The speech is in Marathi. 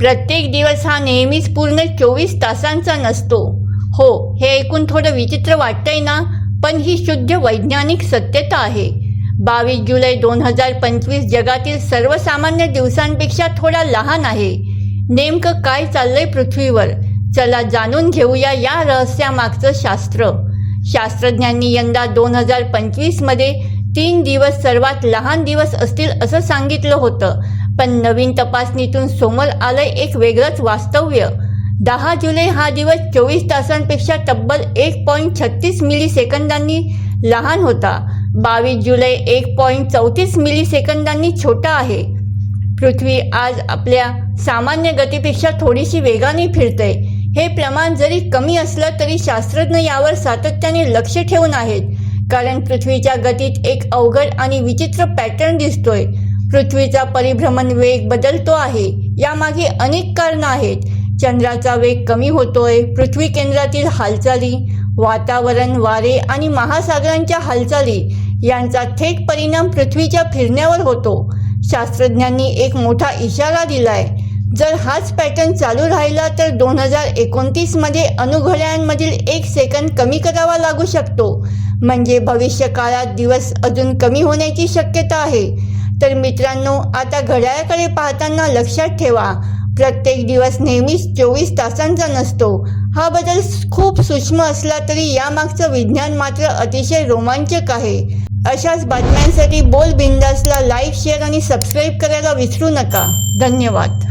प्रत्येक दिवस हा नेहमीच पूर्ण चोवीस तासांचा नसतो. हो हे ऐकून थोडं विचित्र वाटतंय ना? पण ही शुद्ध वैज्ञानिक सत्यता आहे. बावीस जुलै दोन हजार पंचवीस जगातील सर्वसामान्य दिवसांपेक्षा थोडा लहान आहे. नेमकं काय चाललंय पृथ्वीवर? चला जाणून घेऊया या रहस्यामागचं शास्त्र. शास्त्रज्ञांनी यंदा दोन हजार पंचवीसमध्ये तीन दिवस सर्वात लहान दिवस असतील असं सांगितलं होतं. पण नवीन तपासणीतून समोर आलंय एक वेगळंच वास्तव्य. दहा जुलै हा दिवस चोवीस तासांपेक्षा तब्बल एक पॉईंट छत्तीस मिली सेकंदांनी लहान होता. बावीस जुलै एक पॉईंट चौतीस मिली सेकंदांनी छोटा आहे. पृथ्वी आज आपल्या सामान्य गतीपेक्षा थोडीशी वेगाने फिरते हे प्रमाण जरी कमी असलं तरी शास्त्रज्ञ यावर सातत्याने लक्ष ठेवून आहेत. कारण पृथ्वीच्या गतीत एक अवघड आणि विचित्र पॅटर्न दिसतोय. पृथ्वीचा परिभ्रमण वेग बदलतो आहे. यामागे अनेक कारणं आहेत. चंद्राचा वेग कमी होतोय पृथ्वी केंद्रातील हालचाली वातावरण वारे आणि महासागरांच्या हालचाली यांचा थेट परिणाम पृथ्वीच्या फिरण्यावर होतो. शास्त्रज्ञांनी एक मोठा इशारा दिलाय जर हाच पॅटर्न चालू राहिला तर दोन हजार एकोणतीसमध्ये अणुघड्यांमधील एक सेकंद कमी करावा लागू शकतो. म्हणजे भविष्यकाळात दिवस अजून कमी होण्याची शक्यता आहे. तर मित्रांनो आता घड्याळाकडे पाहताना लक्षात ठेवा. प्रत्येक दिवस नेहमीच चोवीस तासांचा नसतो. हा बदल खूप सूक्ष्म असला तरी यामागचं विज्ञान मात्र अतिशय रोमांचक आहे. अशाच बातम्यांसाठी बोल बिंदासला लाईक शेअर आणि सबस्क्राईब करायला विसरू नका. धन्यवाद.